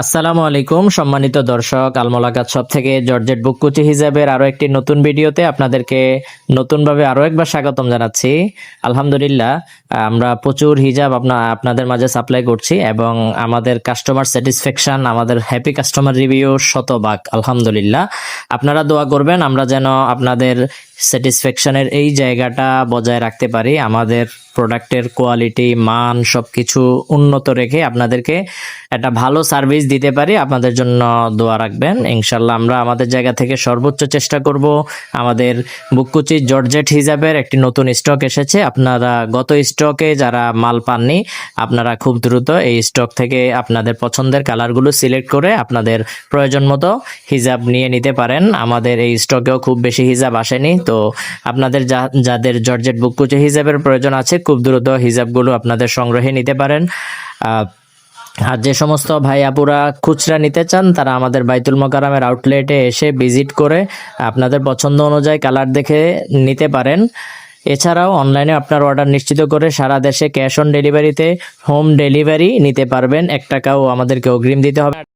আসসালামু আলাইকুম, সম্মানিত দর্শক আলমোলাকাত সব থেকে জর্জেট বুককুচি হিসাবের আরও একটি নতুন ভিডিওতে আপনাদেরকে নতুনভাবে আরও একবার স্বাগতম জানাচ্ছি। আলহামদুলিল্লাহ, আমরা প্রচুর হিজাব আপনা, আপনাদের মাঝে সাপ্লাই করছি এবং আমাদের কাস্টমার স্যাটিসফ্যাকশন আমাদের হ্যাপি কাস্টমার রিভিউ শতভাগ, আলহামদুলিল্লাহ। আপনারা দোয়া করবেন, আমরা যেন আপনাদের স্যাটিসফ্যাকশনের এই জায়গাটা বজায় রাখতে পারি। আমাদের প্রোডাক্টের কোয়ালিটি মান সবকিছু উন্নত রেখে আপনাদেরকে একটা ভালো সার্ভিস দিতে পারি। আপনাদের জন্য দোয়া রাখবেন। ইনশাল্লাহ আমরা আমাদের জায়গা থেকে সর্বোচ্চ চেষ্টা করব। আমাদের বুককুচি জর্জেট হিসাবের একটি নতুন স্টক এসেছে। আপনারা গত স্টকে যারা মাল পাননি, আপনারা খুব দ্রুত এই স্টক থেকে আপনাদের পছন্দের কালারগুলো সিলেক্ট করে আপনাদের প্রয়োজন মতো হিজাব নিয়ে নিতে পারেন। আমাদের এই স্টকেও খুব বেশি হিজাব আসেনি। তো আপনাদের যাদের জর্জেট বুককুচি হিজাবের প্রয়োজন আছে, খুব দ্রুত হিজাবগুলো আপনাদের সংগ্রহে নিতে পারেন। আর যে সমস্ত ভাই আপুরা খুচরা নিতে চান, তারা আমাদের বাইতুল মোকারামের আউটলেটে এসে ভিজিট করে আপনাদের পছন্দ অনুযায়ী কালার দেখে নিতে পারেন। এছাড়াও অনলাইনে আপনার অর্ডার নিশ্চিত করে সারা দেশে ক্যাশ অন ডেলিভারিতে হোম ডেলিভারি নিতে পারবেন। এক টাকাও আমাদেরকে অগ্রিম দিতে হবে।